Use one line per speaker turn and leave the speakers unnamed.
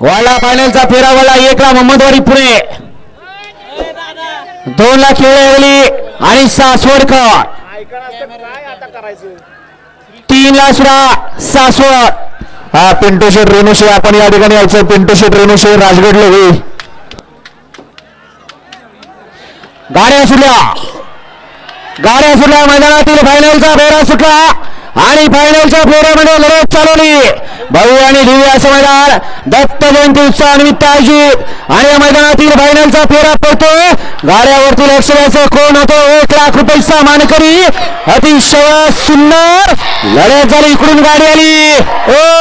वाला फायनलचा फेरा वाला एक ला मोहम्मदवाडी पुणे. दोन ला खेळली आणि सासवडकर तीन ला सुद्धा सासवड
हा पिंटू शेठ रेणुशे आपण या ठिकाणी यायचं पिंटू शेठ रेणुशे राजगड लोही
गाड्या सुटल्या. गाड्या सुटल्या. मैदानातील फायनलचा फेरा सुटला. आणि फायनलच्या फेऱ्यामध्ये लढत चालवली. भाऊ आणि दिव्य असं मैदान. दत्त जयंती उत्सवानिमित्त आयोजित. आणि या मैदानातील फायनलचा फेरा पडतो. गाड्यावरती लक्ष द्यायचं कोण होतो? एक लाख रुपयाचा मानकरी. अतिशय सुंदर. लढत झाली. इकडून गाडी आली. ओ!